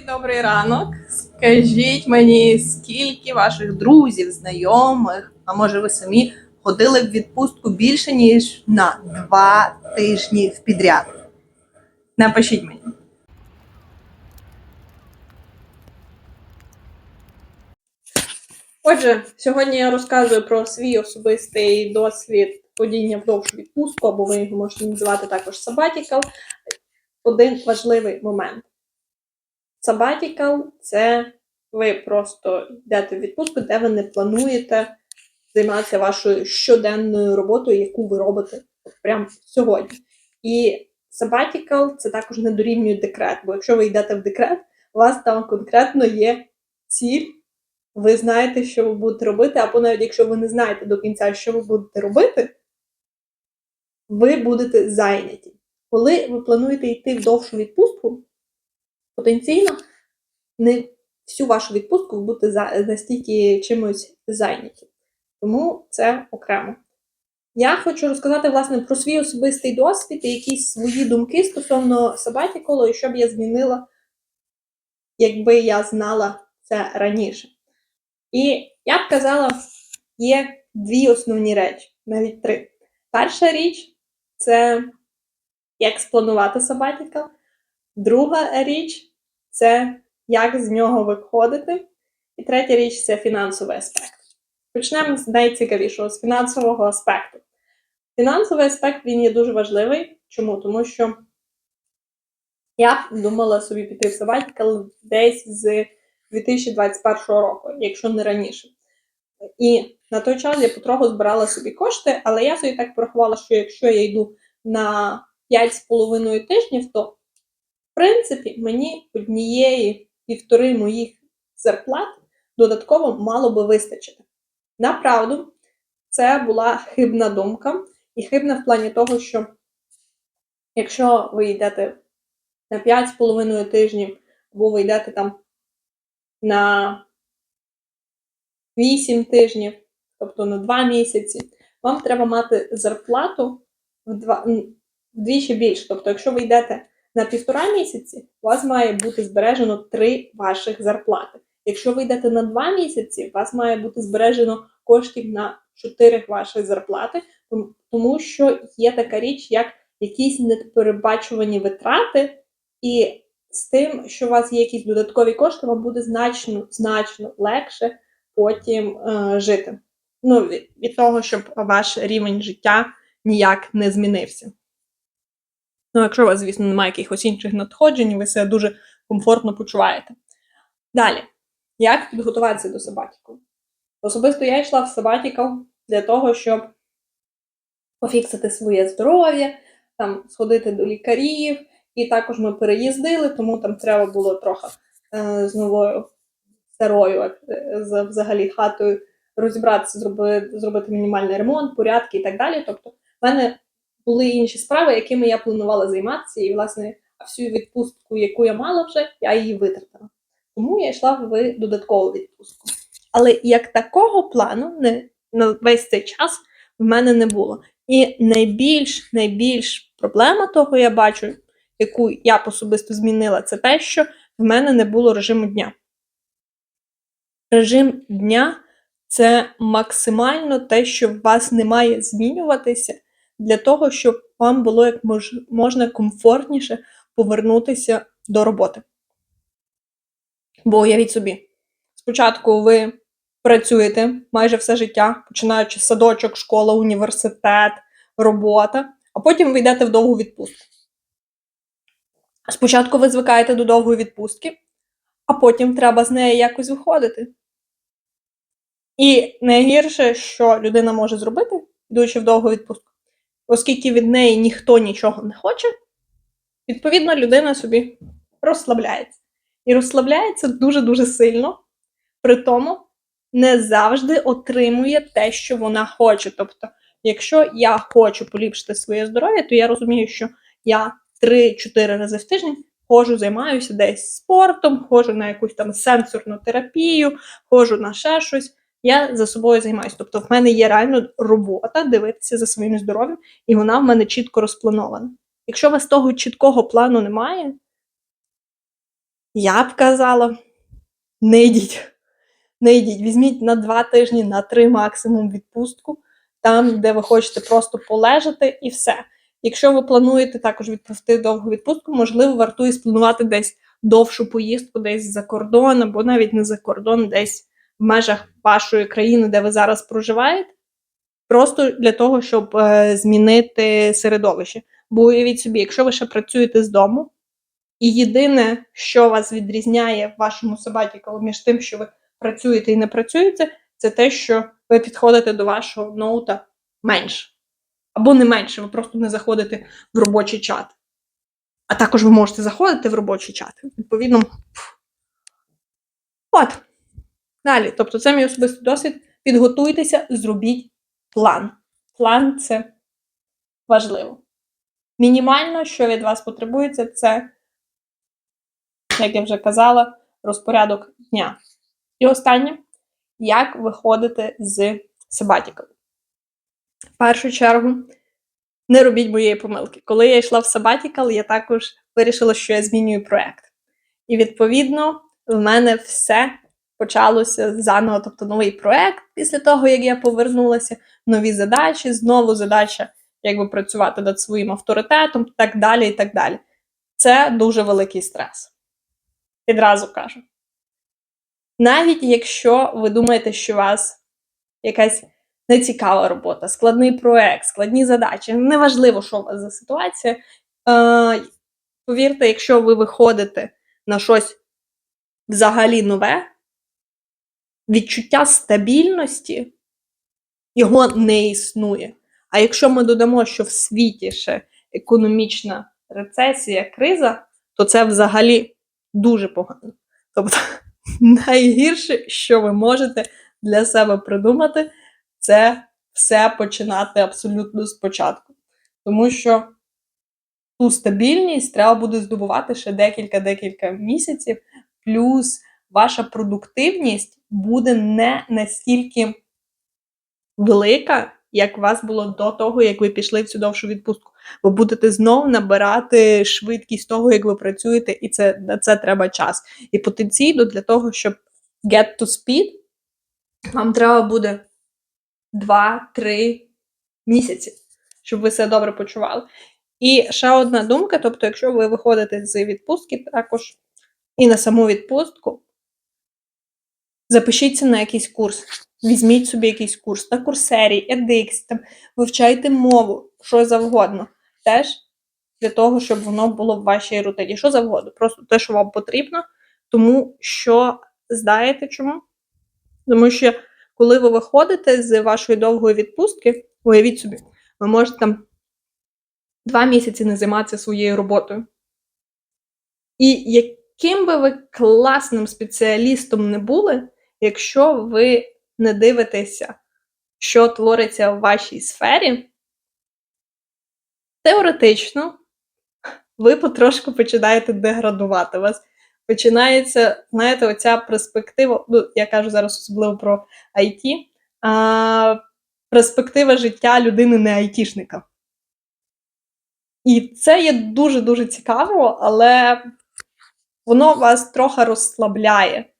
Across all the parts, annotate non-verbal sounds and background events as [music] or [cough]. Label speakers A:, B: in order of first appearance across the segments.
A: Добрий ранок. Скажіть мені, скільки ваших друзів, знайомих, а може ви самі ходили в відпустку більше ніж на два тижні в підряд? Напишіть мені.
B: Отже, сьогодні я розказую про свій особистий досвід ходіння в довшу відпустку, або ви його можете називати також sabbatical. Один важливий момент. Sabbatical – це ви просто йдете в відпустку, де ви не плануєте займатися вашою щоденною роботою, яку ви робите прямо сьогодні. І sabbatical – це також не дорівнює декрет, бо якщо ви йдете в декрет, у вас там конкретно є ціль ви знаєте, що ви будете робити, або навіть якщо ви не знаєте до кінця, що ви будете робити, ви будете зайняті. Коли ви плануєте йти в довшу відпустку, потенційно не всю вашу відпустку ви будете настільки чимось зайняті. Тому це окремо. Я хочу розказати власне про свій особистий досвід і якісь свої думки стосовно sabbatical, і що б я змінила, якби я знала це раніше. І я б казала, є дві основні речі, навіть три. Перша річ це як спланувати sabbatical. Друга річ це як з нього виходити. І третя річ це фінансовий аспект. Почнемо з найцікавішого, з фінансового аспекту. Фінансовий аспект він є дуже важливий. Чому? Тому що я думала собі піти в sabbatical десь з 2021 року, якщо не раніше. І на той час я потроху збирала собі кошти, але я собі так порахувала, що якщо я йду на 5,5 тижнів, то принципі мені однієї півтори моїх зарплат додатково мало би вистачити. Направду, це була хибна думка, і хибна в плані того, що якщо ви йдете на 5,5 тижнів, або ви йдете там на 8 тижнів, тобто на 2 місяці, вам треба мати зарплату вдвічі більше. Тобто, якщо ви йдете на півтора місяці, у вас має бути збережено 3 ваших зарплати. Якщо ви йдете на 2 місяці, у вас має бути збережено коштів на 4 ваших зарплати, тому що є така річ, як якісь непередбачувані витрати, і з тим, що у вас є якісь додаткові кошти, вам буде значно значно легше потім е, жити. Ну, від того, щоб ваш рівень життя ніяк не змінився. Ну, якщо у вас, звісно, немає якихось інших надходжень, ви себе дуже комфортно почуваєте. Далі, як підготуватися до сабатіку? Особисто я йшла в сабатікл для того, щоб пофіксити своє здоров'я, там сходити до лікарів, і також ми переїздили, тому там треба було трохи е, з новою старою е, з взагалі хатою розібратися, зробити, зробити мінімальний ремонт, порядки і так далі. Тобто, в мене були інші справи, якими я планувала займатися, і, власне, всю відпустку, яку я мала вже, я її витратила. Тому я йшла в додаткову відпустку. Але як такого плану не, на весь цей час в мене не було. І найбільш найбільш проблема того, я бачу, яку я особисто змінила, це те, що в мене не було режиму дня. Режим дня це максимально те, що в вас не має змінюватися для того, щоб вам було як можна комфортніше повернутися до роботи. Бо уявіть собі, спочатку ви працюєте майже все життя, починаючи з садочок, школа, університет, робота, а потім ви йдете в довгу відпустку. Спочатку ви звикаєте до довгої відпустки, а потім треба з неї якось виходити. І найгірше, що людина може зробити, йдучи в довгу відпустку, оскільки від неї ніхто нічого не хоче, відповідно, людина собі розслабляється. І розслабляється дуже-дуже сильно, при тому не завжди отримує те, що вона хоче. Тобто, якщо я хочу поліпшити своє здоров'я, то я розумію, що я 3-4 рази в тиждень ходжу, займаюся десь спортом, ходжу на якусь там сенсорну терапію, ходжу на ще щось. Я за собою займаюся. Тобто, в мене є реально робота дивитися за своїм здоров'ям, і вона в мене чітко розпланована. Якщо у вас того чіткого плану немає, Я б казала, не йдіть. Не йдіть, візьміть на два тижні, на три максимум відпустку, там, де ви хочете просто полежати, і все. Якщо ви плануєте також відпустити довгу відпустку, можливо, вартує спланувати десь довшу поїздку, десь за кордон, або навіть не за кордон, десь в межах вашої країни, де ви зараз проживаєте, просто для того, щоб е, змінити середовище. Бо уявіть собі, якщо ви ще працюєте з дому, і єдине, що вас відрізняє в вашому сабатікалу між тим, що ви працюєте і не працюєте, це те, що ви підходите до вашого ноута менше. Або не менше, ви просто не заходите в робочий чат. А також ви можете заходити в робочий чат. Відповідно. От. Далі. Тобто, це мій особистий досвід. Підготуйтеся, зробіть план. План це важливо. Мінімально, що від вас потребується, це, як я вже казала, розпорядок дня. І останнє, як виходити з сабатікал. В першу чергу, не робіть моєї помилки. Коли я йшла в сабатікал, я також вирішила, що я змінюю проект. І відповідно, в мене все почалося заново, тобто новий проект після того, як я повернулася, нові задачі, знову задача якби працювати над своїм авторитетом, так далі, і так далі. Це дуже великий стрес. Відразу кажу. Навіть якщо ви думаєте, що у вас якась нецікава робота, складний проект, складні задачі, неважливо, що у вас за ситуація. Е, повірте, якщо ви виходите на щось взагалі нове, відчуття стабільності його не існує. А якщо ми додамо, що в світі ще економічна рецесія, криза, то це взагалі дуже погано. Тобто, [laughs] найгірше, що ви можете для себе придумати, це все починати абсолютно спочатку. Тому що ту стабільність треба буде здобувати ще декілька-декілька місяців, плюс ваша продуктивність буде не настільки велика, як у вас було до того, як ви пішли в цю довшу відпустку. Ви будете знову набирати швидкість того, як ви працюєте, і це на це треба час. І потенційно для того, щоб get to speed, вам треба буде 2-3 місяці, щоб ви себе добре почували. І ще одна думка: тобто, якщо ви виходите з відпустки, також і на саму відпустку, запишіться на якийсь курс. Візьміть собі якийсь курс на курсері, edX, там, вивчайте мову, що завгодно. Теж для того, щоб воно було в вашій рутині. Що завгодно. Просто те, що вам потрібно, тому що знаєте чому? Тому що коли ви виходите з вашої довгої відпустки, уявіть собі, ви можете там два місяці не займатися своєю роботою. І яким би ви класним спеціалістом не були, якщо ви не дивитеся, що твориться в вашій сфері, теоретично ви потрошку починаєте деградувати. Вас починається, знаєте, оця перспектива, ну, я кажу зараз особливо про IT, а, перспектива життя людини не айтішника. І це є дуже-дуже цікаво, але воно вас трохи розслабляє.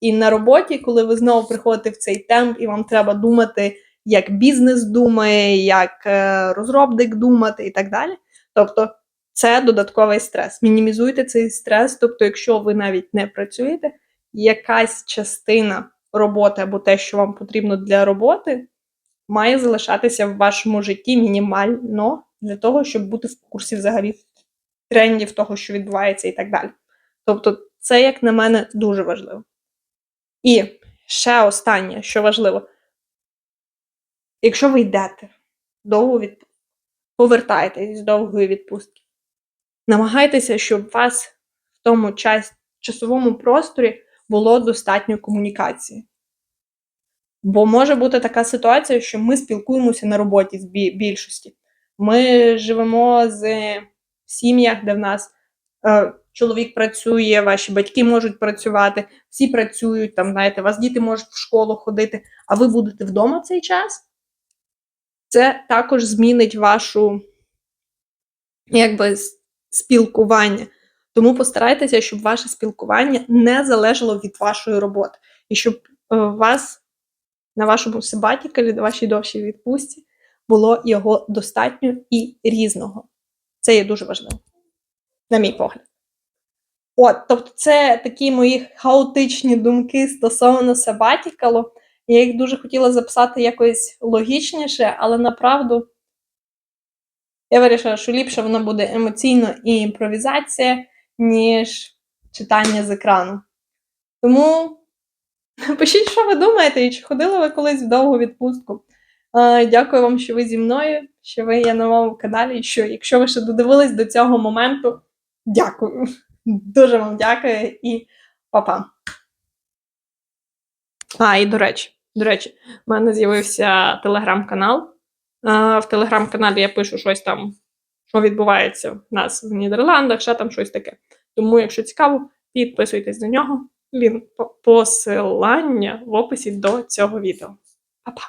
B: І на роботі, коли ви знову приходите в цей темп, і вам треба думати, як бізнес думає, як е, розробник думати і так далі. Тобто, це додатковий стрес. Мінімізуйте цей стрес. Тобто, якщо ви навіть не працюєте, якась частина роботи або те, що вам потрібно для роботи, має залишатися в вашому житті мінімально для того, щоб бути в курсі взагалі трендів того, що відбувається, і так далі. Тобто, це, як на мене, дуже важливо. І ще останнє, що важливо, якщо ви йдете довго відпустку, повертаєтесь з довгої відпустки, намагайтеся, щоб вас в тому час, часовому просторі було достатньо комунікації. Бо може бути така ситуація, що ми спілкуємося на роботі з бі- більшості. Ми живемо з сім'ях, де в нас е, чоловік працює, ваші батьки можуть працювати, всі працюють, там, знаєте, вас діти можуть в школу ходити, а ви будете вдома в цей час. Це також змінить вашу якби, спілкування. Тому постарайтеся, щоб ваше спілкування не залежало від вашої роботи, і щоб е, вас на вашому сабатікалі, на вашій довшій відпустці було його достатньо і різного. Це є дуже важливо, на мій погляд. От, тобто, це такі мої хаотичні думки стосовно сабатікалу. Я їх дуже хотіла записати якось логічніше, але направду я вирішила, що ліпше воно буде емоційно і імпровізація, ніж читання з екрану. Тому [laughs] пишіть, що ви думаєте, і чи ходили ви колись в довгу відпустку. Дякую вам, що ви зі мною, що ви є на моєму каналі, і що якщо ви ще додивились до цього моменту, дякую. Дуже вам дякую і па-па. А, і до речі, до речі, в мене з'явився телеграм-канал. В телеграм-каналі я пишу щось там, що відбувається в нас в Нідерландах, ще там щось таке. Тому, якщо цікаво, підписуйтесь на нього. По- посилання в описі до цього відео. Па-па!